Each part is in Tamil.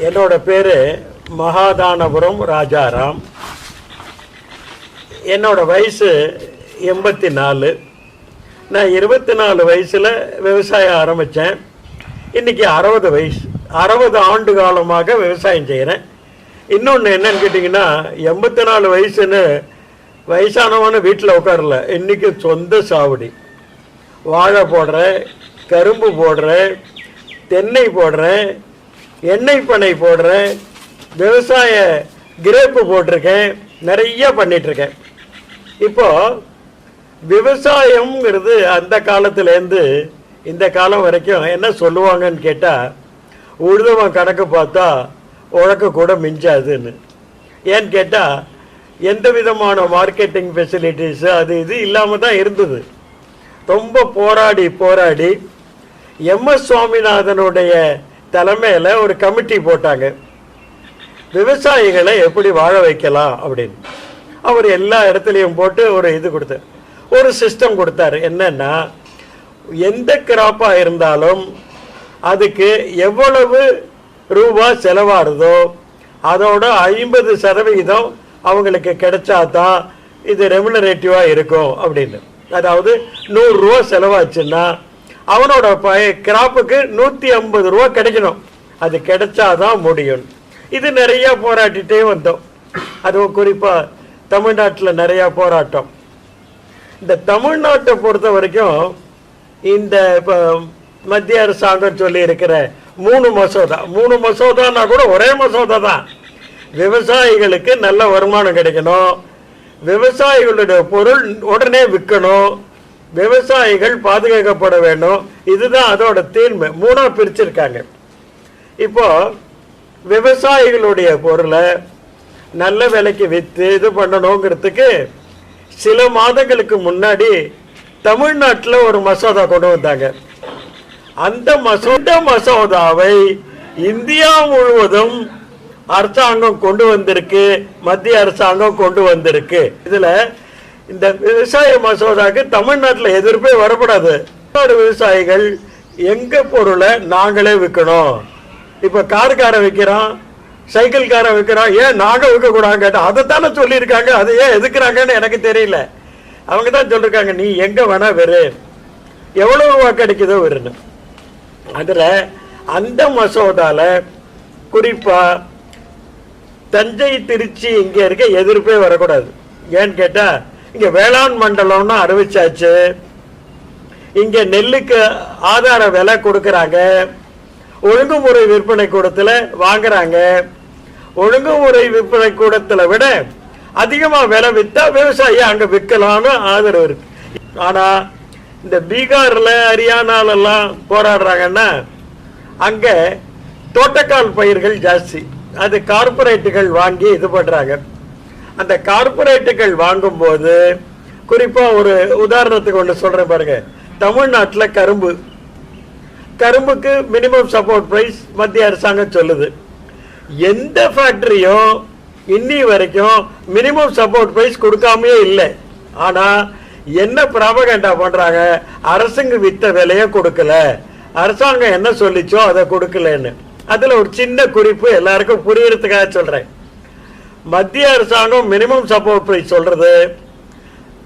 என்னோட பேர் மகாதானபுரம் ராஜாராம். என்னோட வயசு எண்பத்தி நாலு நான் இருபத்தி நாலு வயசில் விவசாயம் ஆரம்பித்தேன் இன்றைக்கி அறுபது வயசு அறுபது ஆண்டு காலமாக விவசாயம் செய்கிறேன் இன்னொன்று என்னன்னு கேட்டிங்கன்னா எண்பத்தி நாலு வயசுன்னு வயசானவனு வீட்டில் உட்காரல. இன்றைக்கி சொந்த சாவடி. வாழை போடுறேன் கரும்பு போடுறேன் தென்னை போடுறேன் எண்ணெய் பண்ணை போடுறேன். விவசாய கிரேப்பு போட்டிருக்கேன். நிறைய பண்ணிகிட்ருக்கேன் இப்போ விவசாயம்ங்கிறது அந்த காலத்துலேருந்து இந்த காலம் வரைக்கும் என்ன சொல்லுவாங்கன்னு கேட்டால் உழுதவன் கணக்கு பார்த்தா உழக்க கூட மிஞ்சாதுன்னு. ஏன்னு கேட்டால் எந்த விதமான மார்க்கெட்டிங் ஃபெசிலிட்டிஸு அது இது இல்லாமல் தான் இருந்தது. ரொம்ப போராடி போராடி எம்எஸ் சுவாமிநாதனுடைய தலைமையில் ஒரு கமிட்டி போட்டாங்க. விவசாயிகளை எப்படி வாழ வைக்கலாம் அப்படின்னு. அவர் எல்லா இடத்துலையும் போட்டு ஒரு இது கொடுத்தார். ஒரு சிஸ்டம் கொடுத்தாரு. என்னன்னா எந்த கிராப்பாக இருந்தாலும் அதுக்கு எவ்வளவு ரூபா செலவாடுதோ அதோட ஐம்பது சதவிகிதம் அவங்களுக்கு கிடைச்சாதான் இது ரெமுனரேட்டிவாக இருக்கும் அப்படின்னு. அதாவது நூறுரூவா செலவாச்சுன்னா அவனோட கிராப்புக்கு நூற்றி ஐம்பது ரூபா கிடைக்கணும். அது கிடைச்சாதான் முடியும். இது நிறைய போராட்டிகிட்டே வந்தோம். அதுவும் குறிப்பாக தமிழ்நாட்டில் நிறையா போராட்டம். இந்த தமிழ்நாட்டை பொறுத்த வரைக்கும் இந்த இப்போ மத்திய அரசாங்கம் சொல்லி இருக்கிற மூணு மசோதா மூணு மசோதானா கூட ஒரே மசோதா தான். விவசாயிகளுக்கு நல்ல வருமானம் கிடைக்கணும். விவசாயிகளுடைய பொருள் உடனே விற்கணும். விவசாயிகள் பாதுகாக்கப்பட வேண்டும். இதுதான் அதோட தீர்மை. மூணா பிரிச்சிருக்காங்க. இப்போ விவசாயிகளுடைய பொருளை நல்ல விலைக்கு விற்று இது பண்ணணுங்கிறதுக்கு சில மாதங்களுக்கு முன்னாடி தமிழ்நாட்டில் ஒரு மசோதா கொண்டு வந்தாங்க. அந்த மசோதா மசோதாவை இந்தியா முழுவதும் அரசாங்கம் கொண்டு வந்திருக்கு. மத்திய அரசாங்கம் கொண்டு வந்திருக்கு. இதுல இந்த விவசாய மசோதாக்கு தமிழ்நாட்டில் எதிர்ப்பே வரக்கூடாது தமிழ்நாடு விவசாயிகள் எங்க பொருளை நாங்களே விற்கணும் இப்ப விற்கிறோம் சைக்கிள் சைக்கிள்காரன் விற்கிறான் ஏன் நாங்க விற்க கூடாது அதைத்தானே சொல்லியிருக்காங்க அதை ஏன் எதுக்குறாங்கன்னு எனக்கு தெரியல. அவங்க தான் சொல்லியிருக்காங்க நீ எங்க வேணா வெறு. எவ்வளவு ரூபா கிடைக்குதோ அதில் அந்த மசோதாவில் குறிப்பாக தஞ்சை திருச்சி இங்கே இருக்க எதிர்ப்பே வரக்கூடாது. ஏன்னு கேட்டால் இங்க வேளாண் மண்டலம்னு அறிவிச்சாச்சு. இங்க நெல்லுக்கு ஆதார விலை கொடுக்கறாங்க. ஒழுங்குமுறை விற்பனை கூடத்துல வாங்குறாங்க. ஒழுங்குமுறை விற்பனை கூடத்துல விட அதிகமா விலை வித்தா விவசாயி அங்க விற்கலாம்னு ஆதரவு இருக்கு. ஆனா இந்த பீகார்ல ஹரியானால எல்லாம் போராடுறாங்கன்னா அங்க தோட்டக்கால் பயிர்கள் ஜாஸ்தி. அது கார்பரேட்டுகள் வாங்கி இது பண்றாங்க. அந்த கார்பரேட்டுகள் வாங்கும்போது குறிப்பா ஒரு உதாரணத்துக்கு ஒன்று சொல்றேன் பாருங்க. தமிழ்நாட்டில் கரும்பு. கரும்புக்கு மினிமம் சப்போர்ட் ப்ரைஸ் மத்திய அரசாங்கம் சொல்லுது. எந்த ஃபேக்டரியும் இன்னி வரைக்கும் மினிமம் சப்போர்ட் ப்ரைஸ் கொடுக்காமயே இல்லை. ஆனால் என்ன பிரபகண்டா பண்ணுறாங்க அரசுங்க வித்த விலையை கொடுக்கல. அரசாங்கம் என்ன சொல்லிச்சோ அதை கொடுக்கலன்னு. அதில் ஒரு சின்ன குறிப்பு எல்லாருக்கும் புரியறதுக்காக சொல்கிறேன் மத்திய அரசாங்கம் மினிமம் சப்போர்ட் பிரைஸ் சொல்றது.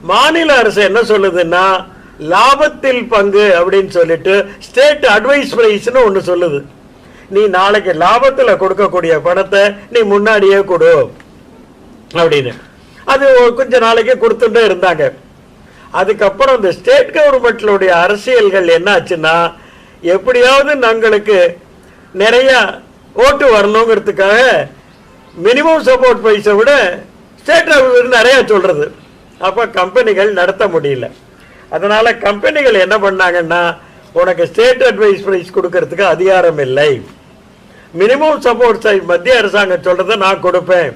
மாநில அரசு என்ன சொல்லுதுன்னா லாபத்தில் பங்கு அப்படின்னு சொல்லிட்டு ஸ்டேட் அட்வைஸ் பிரைஸ்னு ஒன்று சொல்லுது. நீ நாளைக்கு லாபத்தில் கொடுக்கக்கூடிய பணத்தை நீ முன்னாடியே கொடு. அப்படின்னு. அது கொஞ்ச நாளைக்கு கொடுத்துட்டே இருந்தாங்க. அதுக்கப்புறம் இந்த ஸ்டேட் கவர்மெண்ட்லுடைய அரசியல்கள் என்ன ஆச்சுன்னா எப்படியாவது நாங்களுக்கு நிறைய ஓட்டு வரணுங்கிறதுக்காக மினிமம் சப்போர்ட் ப்ரைஸை விட ஸ்டேட் அப்ரூ நிறையா சொல்கிறது அப்போ கம்பெனிகள் நடத்த முடியல. அதனால் கம்பெனிகள் என்ன பண்ணாங்கன்னா உனக்கு ஸ்டேட் அட்வைஸ் ப்ரைஸ் கொடுக்கறதுக்கு அதிகாரம் இல்லை. மினிமம் சப்போர்ட் பிரைஸ் மத்திய அரசாங்கம் சொல்கிறத நான் கொடுப்பேன்.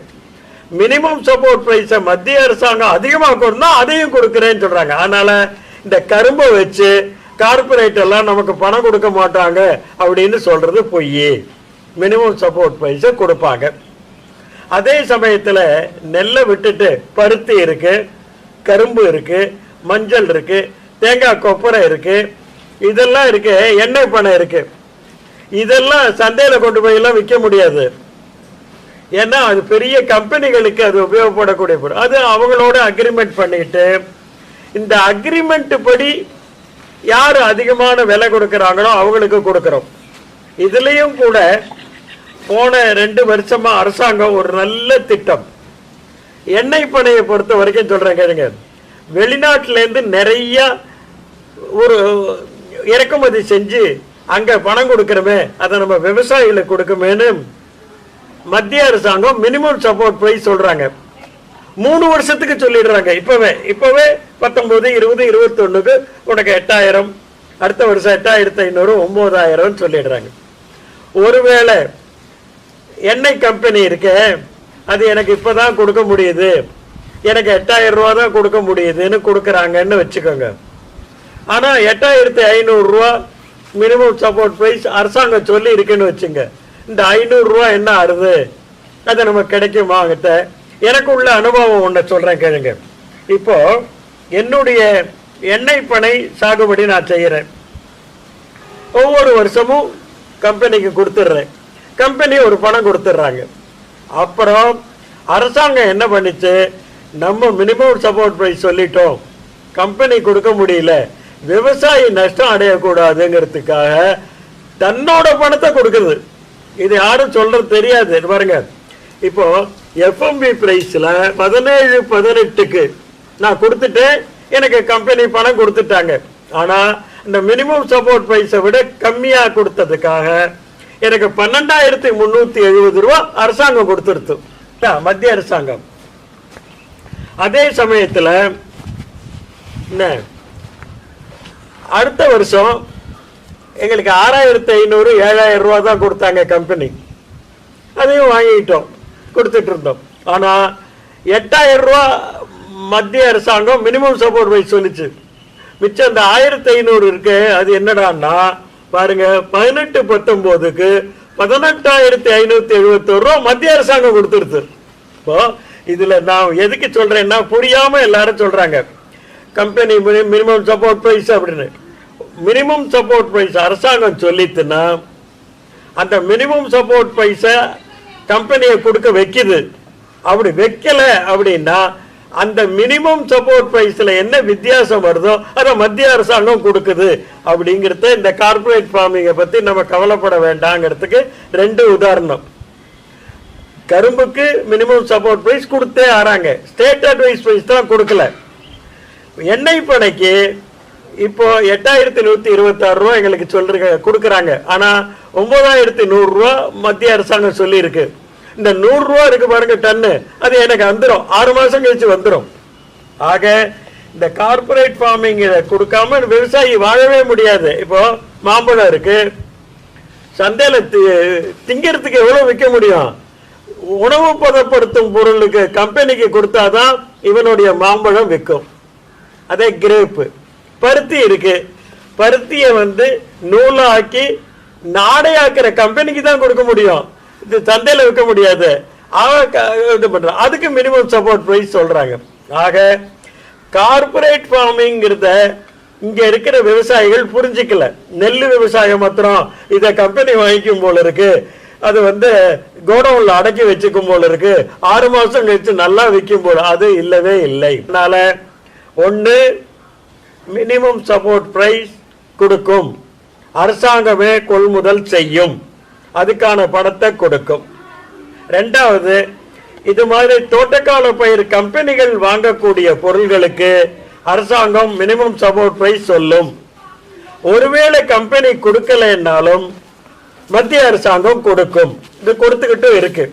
மினிமம் சப்போர்ட் ப்ரைஸை மத்திய அரசாங்கம் அதிகமாக கொடுத்தா அதையும் கொடுக்குறேன்னு சொல்கிறாங்க அதனால் இந்த கரும்பை வச்சு கார்பரேட் எல்லாம் நமக்கு பணம் கொடுக்க மாட்டாங்க அப்படின்னு சொல்கிறது பொய் மினிமம் சப்போர்ட் ப்ரைஸை கொடுப்பாங்க. அதே சமயத்தில் நெல்லை விட்டுட்டு பருத்தி இருக்கு கரும்பு இருக்கு மஞ்சள் இருக்கு தேங்காய் கொப்பரை இருக்கு இதெல்லாம் இருக்கு எண்ணெய் பணம் இருக்கு. இதெல்லாம் சந்தையில் கொண்டு போய் எல்லாம் விற்க முடியாது. ஏன்னா அது பெரிய கம்பெனிகளுக்கு அது உபயோகப்படக்கூடிய பொருள். அது அவங்களோட அக்ரிமெண்ட் பண்ணிட்டு இந்த அக்ரிமெண்ட் படி யார் அதிகமான விலை கொடுக்குறாங்களோ அவங்களுக்கு கொடுக்குறோம். இதுலேயும் கூட போன ரெண்டு வருஷமா அரசாங்கம் ஒரு நல்ல திட்டம். எண்ணெய் பனையை பொறுத்த வரைக்கும் சொல்றேன் கேளுங்க. வெளிநாட்டிலேருந்து நிறைய ஒரு இறக்குமதி செஞ்சு அங்க பணம் கொடுக்குறோமே அதை நம்ம விவசாயிகளுக்கு கொடுக்குமேன்னு மத்திய அரசாங்கம் மினிமம் சப்போர்ட் போய் சொல்றாங்க. மூணு வருஷத்துக்கு சொல்லிடுறாங்க. இப்பவே இப்பவே பத்தொன்பது இருபது இருபத்தொன்னுக்கு உனக்கு எட்டாயிரம் அடுத்த வருஷம் எட்டாயிரத்தி ஐநூறு ஒன்பதாயிரம் சொல்லிடுறாங்க. ஒருவேளை எண்ணெய் கம்பெனி இருக்கே அது எனக்கு இப்பதான் கொடுக்க முடியுது. எனக்கு எட்டாயிரம் ரூபா தான் கொடுக்க முடியுதுன்னு கொடுக்குறாங்கன்னு வச்சுக்கோங்க. ஆனா எட்டாயிரத்தி ஐநூறு ரூபா மினிமம் சப்போர்ட் பிரைஸ் அரசாங்கம் சொல்லி இருக்குன்னு வச்சுங்க. இந்த ஐநூறு ரூபா என்ன ஆறுது? அது நமக்கு கிடைக்குமா கிட்ட எனக்கு உள்ள அனுபவம் ஒன்று சொல்றேன் கேளுங்க. இப்போ என்னுடைய எண்ணெய் பனை சாகுபடி நான் செய்கிறேன் ஒவ்வொரு வருஷமும் கம்பெனிக்கு கொடுத்துட்றேன். கம்பெனி ஒரு பணம் கொடுத்துட்றாங்க அப்புறம் அரசாங்கம் என்ன பண்ணிச்சு? நம்ம மினிமம் சப்போர்ட் ப்ரைஸ் சொல்லிட்டோம். கம்பெனி கொடுக்க முடியல. விவசாயி நஷ்டம் அடையக்கூடாதுங்கிறதுக்காக தன்னோட பணத்தை கொடுக்குது. இது யாரும் சொல்றது தெரியாது. பாருங்க. இப்போ எஃப்எம்பி ப்ரைஸில் பதினேழு பதினெட்டுக்கு நான் கொடுத்துட்டேன். எனக்கு கம்பெனி பணம் கொடுத்துட்டாங்க. ஆனால் இந்த மினிமம் சப்போர்ட் ப்ரைஸை விட கம்மியாக கொடுத்ததுக்காக எனக்கு பன்னெண்டாயிரத்தி முன்னூத்தி எழுபது ரூபா அரசாங்கம் கொடுத்துருத்து மத்திய அரசாங்கம். அதே சமயத்தில் என்ன? அடுத்த வருஷம் எங்களுக்கு ஆறாயிரத்தி ஐநூறு ஏழாயிரம் ரூபா தான் கொடுத்தாங்க கம்பெனி அதையும் வாங்கிட்டோம் கொடுத்துட்டு இருந்தோம் ஆனால் எட்டாயிரம் ரூபா மத்திய அரசாங்கம் மினிமம் சப்போர்ட் வைஸ் சொல்லிச்சு. மிச்சம் அந்த ஆயிரத்தி ஐநூறு இருக்கு அது என்னடான்னா பாருங்க பதினெட்டு பத்தொன்பதுக்கு பதினெட்டாயிரத்தி ஐநூத்தி எழுபத்தோரு ரூபா மத்திய அரசாங்கம் கொடுத்துருது இப்போ இதுல நான் எதுக்கு சொல்றேன்னா புரியாம எல்லாரும் சொல்றாங்க. கம்பெனி மினிமம் சப்போர்ட் ப்ரைஸ் அப்படின்னு. மினிமம் சப்போர்ட் ப்ரைஸ் அரசாங்கம் சொல்லித்துன்னா அந்த மினிமம் சப்போர்ட் ப்ரைஸை கம்பெனியை கொடுக்க வைக்குது. அப்படி வைக்கல அப்படின்னா அந்த மினிமம் சப்போர்ட் ப்ரைஸில் என்ன வித்தியாசம் வருதோ அதை மத்திய அரசாங்கம் கொடுக்குது. அப்படிங்கிறத இந்த கார்ப்பரேட் ஃபார்மிங்கை பற்றி நம்ம கவலைப்பட வேண்டாங்கிறதுக்கு ரெண்டு உதாரணம். கரும்புக்கு மினிமம் சப்போர்ட் ப்ரைஸ் கொடுத்தே ஆறாங்க. ஸ்டேட் அட்வைஸ் ப்ரைஸ் தான் கொடுக்கல. எண்ணெய் பனைக்கு இப்போ எட்டாயிரத்தி நூற்றி இருபத்தாறு ரூபா எங்களுக்கு சொல்றீங்க கொடுக்குறாங்க. ஆனால் ஒன்பதாயிரத்தி நூறுரூவா மத்திய அரசாங்கம் சொல்லியிருக்கு. இந்த நூறு ரூபா இருக்கு பாருங்க டன்னு அது எனக்கு வந்துடும் ஆறு மாசம் கழிச்சு வந்துடும் ஆக இந்த கார்ப்பரேட் ஃபார்மிங் கொடுக்காம விவசாயி வாழவே முடியாது. இப்போ மாம்பழம் இருக்கு. சந்தையில தி- திங்கிறதுக்கு எவ்வளவு விற்க முடியும்? உணவு பதப்படுத்தும் பொருளுக்கு கம்பெனிக்கு கொடுத்தாதான் இவனுடைய மாம்பழம் விற்கும். அதே கிரேப்பு பருத்தி இருக்கு. பருத்தியை வந்து நூலாக்கி நாடையாக்குற கம்பெனிக்கு தான் கொடுக்க முடியும். இது சந்தையில் விற்க முடியாது. அவன் இது பண்றான் அதுக்கு மினிமம் சப்போர்ட் ப்ரைஸ் சொல்கிறாங்க ஆக கார்ப்பரேட் ஃபார்மிங்கிறத இங்கே இருக்கிற விவசாயிகள் புரிஞ்சிக்கல. நெல் விவசாயம் மாத்திரம் இதை கம்பெனி வாங்கிக்கும் போல இருக்கு. அது வந்து கோடவுன்ல அடக்கி வச்சுக்கும் போல இருக்கு. ஆறு மாசம் கழிச்சு நல்லா விற்கும் போல அது இல்லவே இல்லை. அதனால ஒன்று மினிமம் சப்போர்ட் ப்ரைஸ் கொடுக்கும். அரசாங்கமே கொள்முதல் செய்யும். அதுக்கான பணத்தை கொடுக்கும். ரெண்டாவது இது மாதிரி தோட்டக்கால பயிர் கம்பெனிகள் வாங்கக்கூடிய பொருள்களுக்கு அரசாங்கம் மினிமம் சப்போர்ட் பிரைஸ் சொல்லும். ஒருவேளை கம்பெனி கொடுக்கலைன்னாலும் மத்திய அரசாங்கம் கொடுக்கும். இது கொடுத்துக்கிட்டும் இருக்கு.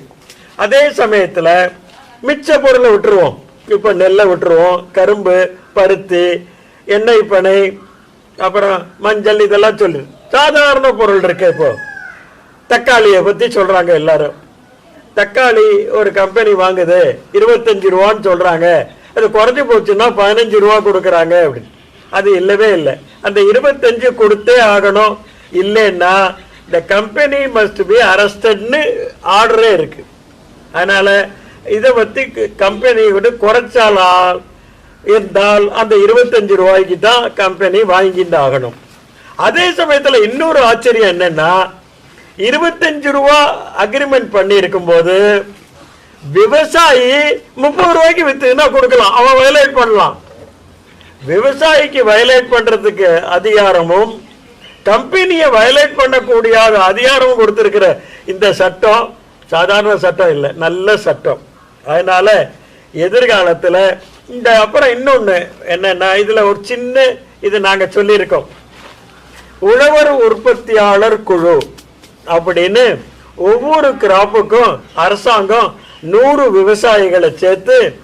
அதே சமயத்தில் மிச்ச பொருளை விட்டுருவோம். இப்போ நெல்லை விட்டுருவோம் கரும்பு பருத்தி எண்ணெய் பனை அப்புறம் மஞ்சள் இதெல்லாம் சொல்லு. சாதாரண பொருள் இருக்கு இப்போ. தக்காளியை பற்றி சொல்கிறாங்க எல்லாரும். தக்காளி ஒரு கம்பெனி வாங்குது இருபத்தஞ்சு ரூபான்னு சொல்கிறாங்க அது குறைஞ்சி போச்சுன்னா பதினஞ்சு ரூபா கொடுக்குறாங்க அப்படின்னு. அது இல்லவே இல்லை. அந்த இருபத்தஞ்சு கொடுத்தே ஆகணும். இல்லைன்னா இந்த கம்பெனி மஸ்ட் பி அரஸ்டட்னு ஆர்டரே இருக்கு. அதனால இதை பற்றி கம்பெனி விட குறைச்சாலால் இருந்தால் அந்த இருபத்தஞ்சு ரூபாய்க்கு தான் கம்பெனி வாங்கிட்டு ஆகணும். அதே சமயத்தில் இன்னொரு ஆச்சரியம் என்னன்னா இருபத்தஞ்சு ரூபா அக்ரிமெண்ட் பண்ணி இருக்கும்போது விவசாயி முப்பது ரூபாய்க்கு வித்துனா கொடுக்கலாம். அவன் வயலேட் பண்ணலாம். விவசாயிக்கு வயலேட் பண்றதுக்கு அதிகாரமும் கம்பெனியை வயலேட் பண்ணக்கூடிய அதிகாரமும் கொடுத்துருக்கிற இந்த சட்டம் சாதாரண சட்டம் இல்லை நல்ல சட்டம். அதனால எதிர்காலத்தில் இந்த அப்புறம் இன்னொன்று என்னன்னா இதில் ஒரு சின்ன இது நாங்கள் சொல்லியிருக்கோம். உழவர் உற்பத்தியாளர் குழு. அப்படின்னு ஒவ்வொரு கிராப்புக்கும் அரசாங்கம் நூறு விவசாயிகளை சேர்த்து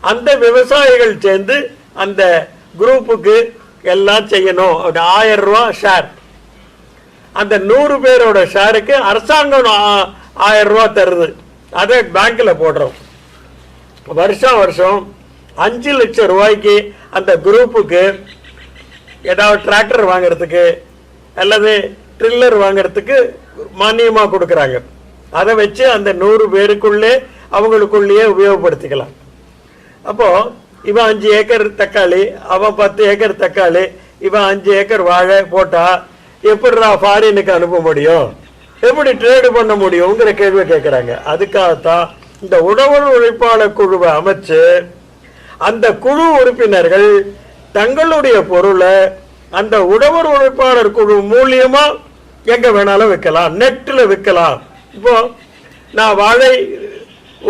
அந்த விவசாயிகள் சேர்ந்து அந்த குரூப்புக்கு எல்லாம் செய்யணும். அப்படி ஆயிரம் ரூபா ஷேர் அந்த நூறு பேரோட ஷேருக்கு அரசாங்கம் ஆ- ஆயிரம் ரூபா தருது. அதை பேங்க்ல போடுறோம். வருஷம் வருஷம் அஞ்சு லட்சம் ரூபாய்க்கு அந்த குரூப்புக்கு ஏதாவது டிராக்டர் வாங்குறதுக்கு அல்லது ட்ரில்லர் வாங்குறதுக்கு மானியமா கொடுக்குறாங்க. அதை வச்சு அந்த நூறு பேருக்குள்ளே அவங்களுக்குள்ளேயே உபயோகப்படுத்திக்கலாம். அப்போ இவன் அஞ்சு ஏக்கர் தக்காளி அவன் பத்து ஏக்கர் தக்காளி இவன் அஞ்சு ஏக்கர் வாழை போட்டா எப்படிடா ஃபாரினுக்கு அனுப்ப முடியும்? எப்படி ட்ரேடு பண்ண முடியுங்கிற கேள்வி கேட்குறாங்க. அதுக்காகத்தான் இந்த உழவர் உழைப்பாளர் குழுவை அமைச்சு அந்த குழு உறுப்பினர்கள் தங்களுடைய பொருளை அந்த உழவர் உழைப்பாளர் குழு மூலியமா எங்கே வேணாலும் விற்கலாம் நெட்டில் விற்கலாம். இப்போ நான் வாழை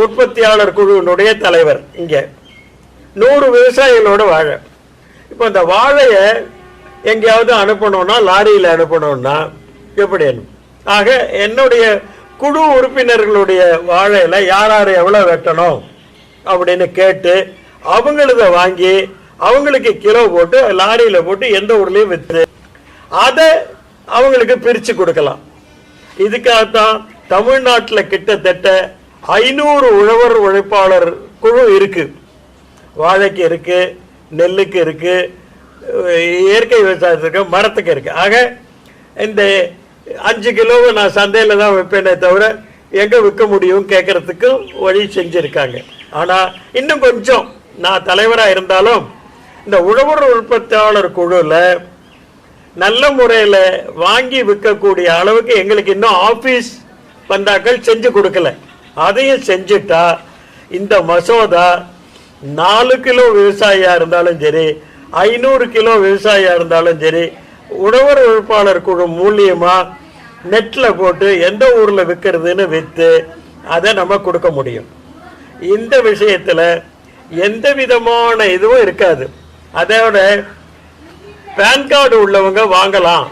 உற்பத்தியாளர் குழுவினுடைய தலைவர் இங்கே. நூறு விவசாயிகளோட வாழை. இப்போ இந்த வாழையை எங்கேயாவது அனுப்பணும்னா லாரியில் அனுப்பணும்னா எப்படி? ஆக என்னுடைய குழு உறுப்பினர்களுடைய வாழையில் யார் யார் எவ்வளோ வெட்டணும் அப்படின்னு கேட்டு அவங்களத வாங்கி அவங்களுக்கு கிலோ போட்டு லாரியில் போட்டு எந்த ஊர்லேயும் விற்று அதை அவங்களுக்கு பிரித்து கொடுக்கலாம். இதுக்காகத்தான் தமிழ்நாட்டில் கிட்டத்தட்ட ஐநூறு உழவர் உழைப்பாளர் குழு இருக்குது வாழைக்கு இருக்குது நெல்லுக்கு இருக்குது இயற்கை விவசாயத்துக்கு மரத்துக்கு இருக்குது ஆக இந்த அஞ்சு கிலோவை நான் சந்தையில் தான் வைப்பேனே தவிர எங்கே விற்க முடியும் கேட்குறதுக்கு வழி செஞ்சுருக்காங்க. ஆனால் இன்னும் கொஞ்சம் நான் தலைவராக இருந்தாலும் இந்த உழவர் உற்பத்தியாளர் குழுவில் நல்ல முறையில் வாங்கி விற்கக்கூடிய அளவுக்கு எங்களுக்கு இன்னும் ஆஃபீஸ் பந்தாக்கள் செஞ்சு கொடுக்கல. அதையும் செஞ்சுட்டா இந்த மசோதா நாலு கிலோ விவசாயியாக இருந்தாலும் சரி ஐநூறு கிலோ விவசாயியாக இருந்தாலும் சரி உழவர் உழைப்பாளர் குழு மூலியமாக நெட்டில் போட்டு எந்த ஊரில் விற்கிறதுன்னு விற்று அதை நம்ம கொடுக்க முடியும். இந்த விஷயத்தில் எந்த விதமான இதுவும் இருக்காது. அதோட பேன் கார்டு உள்ளவங்க வாங்கலாம்.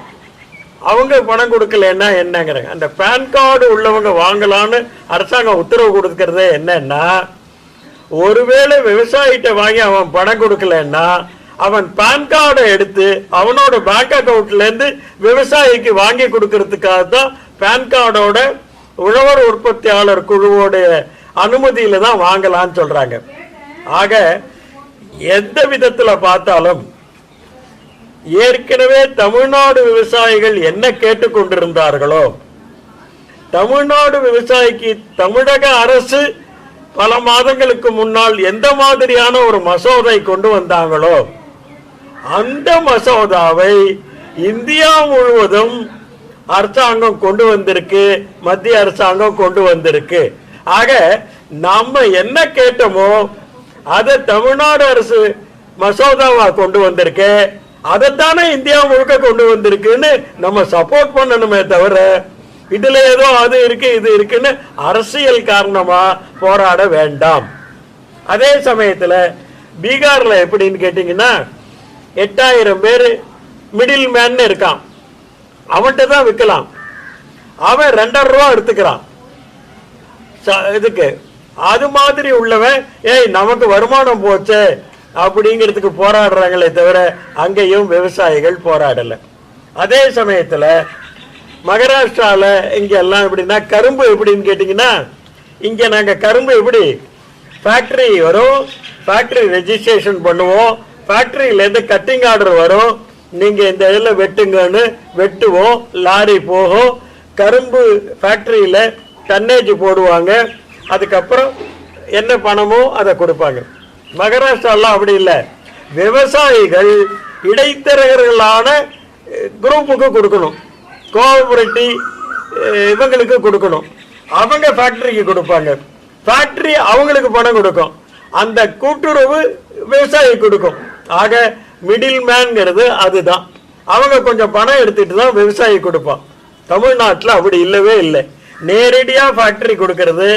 அவங்க பணம் கொடுக்கலன்னா என்னங்கிறாங்க. அந்த பேன் கார்டு உள்ளவங்க வாங்கலாம்னு அரசாங்கம் உத்தரவு கொடுக்கறது என்னன்னா ஒருவேளை விவசாயிட்ட வாங்கி அவன் பணம் கொடுக்கலன்னா அவன் பேன் கார்டை எடுத்து அவனோட பேங்க் அக்கௌண்ட்லேருந்து விவசாயிக்கு வாங்கி கொடுக்கறதுக்காக தான் பேன் கார்டோட உழவர் உற்பத்தியாளர் குழுவோடைய அனுமதியில் தான் வாங்கலான்னு சொல்கிறாங்க ஆக எந்த விதத்தில் பார்த்தாலும் ஏற்கனவே தமிழ்நாடு விவசாயிகள் என்ன கேட்டுக்கொண்டிருந்தார்களோ தமிழ்நாடு விவசாயிக்கு தமிழக அரசு பல மாதங்களுக்கு முன்னால் எந்த மாதிரியான ஒரு மசோதை கொண்டு வந்தாங்களோ அந்த மசோதாவை இந்தியா முழுவதும் அரசாங்கம் கொண்டு வந்திருக்கு மத்திய அரசாங்கம் கொண்டு வந்திருக்கு. ஆக நம்ம என்ன கேட்டோமோ அதை தமிழ்நாடு அரசு மசோதாவா கொண்டு வந்திருக்கு. அதைத்தானே இந்தியா முழுக்க கொண்டு வந்திருக்குன்னு நம்ம சப்போர்ட் பண்ணணுமே தவிர இதுல ஏதோ அது இருக்கு இது இருக்குன்னு அரசியல் காரணமா போராட வேண்டாம். அதே சமயத்துல பீகார்ல எப்படின்னு கேட்டீங்கன்னா எட்டாயிரம் பேர் மிடில் மேன் இருக்கான். அவன்கிட்ட தான் விற்கலாம். அவன் ரெண்டாயிரம் ரூபா எடுத்துக்கிறான். ச- இதுக்கு அது மாதிரி உள்ளவன் ஏய் நமக்கு வருமானம் போச்சே அப்படிங்கிறதுக்கு போராடுறாங்களே தவிர அங்கேயும் விவசாயிகள் போராடல. அதே சமயத்துல மகாராஷ்டிரால இங்க எல்லாம் எப்படின்னா கரும்பு எப்படின்னு கேட்டிங்கன்னா இங்க நாங்க கரும்பு எப்படி? ஃபேக்டரி வரும் ஃபேக்டரி ரெஜிஸ்ட்ரேஷன் பண்ணுவோம் ஃபேக்ட்ரியிலேருந்து கட்டிங் ஆர்டர் வரும் நீங்கள் இந்த இதில் வெட்டுங்கன்னு வெட்டுவோம் லாரி போகும் கரும்பு ஃபேக்ட்ரியில் டன்னேஜ் போடுவாங்க அதுக்கப்புறம் என்ன பணமோ அதை கொடுப்பாங்க. மகாராஷ்டிராலாம் அப்படி இல்லை. விவசாயிகள் இடைத்தரகர்களான குரூப்புக்கு கொடுக்கணும். கோஆபரேட்டிவ் இவங்களுக்கு கொடுக்கணும். அவங்க ஃபேக்டரிக்கு கொடுப்பாங்க. ஃபேக்டரி அவங்களுக்கு பணம் கொடுக்கும். அந்த கூட்டுறவு விவசாயி கொடுக்கும். ஆக மிடில் மேன்கிறது அதுதான். அவங்க கொஞ்சம் பணம் எடுத்துட்டு தான் விவசாயி கொடுப்பான். தமிழ்நாட்டில் அப்படி இல்லவே இல்லை. நேரடியாக ஃபேக்டரி கொடுக்கறது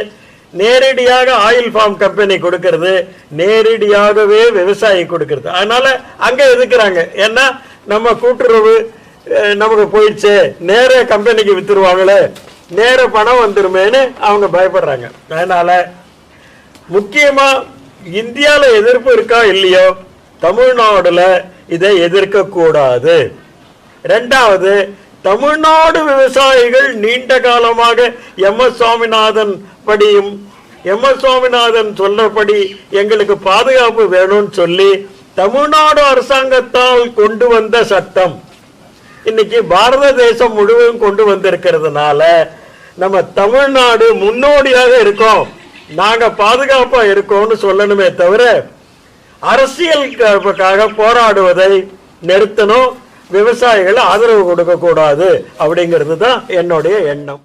நேரடியாக ஆயில் ஃபார்ம் கம்பெனி கொடுக்கறது நேரடியாகவே விவசாயி கொடுக்கறது. அதனால அங்கே எதுக்குறாங்க? ஏன்னா நம்ம கூட்டுறவு நமக்கு போயிடுச்சு. நேர கம்பெனிக்கு வித்துருவாங்களே. நேர பணம் வந்துருமேன்னு அவங்க பயப்படுறாங்க. அதனால முக்கியமா இந்தியால எதிர்ப்பு இருக்கா இல்லையோ தமிழ்நாடுல இதை எதிர்க்க கூடாது ரெண்டாவது தமிழ்நாடு விவசாயிகள் நீண்ட காலமாக எம் எஸ் சுவாமிநாதன் படியும் எம் எஸ் சுவாமிநாதன் சொன்னபடி எங்களுக்கு பாதுகாப்பு வேணும்னு சொல்லி தமிழ்நாடு அரசாங்கத்தால் கொண்டு வந்த சட்டம். இன்னைக்கு பாரத தேசம் முழுவதும் கொண்டு வந்திருக்கிறதுனால நம்ம தமிழ்நாடு முன்னோடியாக இருக்கோம். நாங்க பாதுகாப்பா இருக்கோம்னு சொல்லணுமே தவிர அரசியலுக்காக போராடுவதை நிறுத்தணும். விவசாயிகளை ஆதரவு கொடுக்கக்கூடாது அப்படிங்கிறது தான் என்னுடைய எண்ணம்.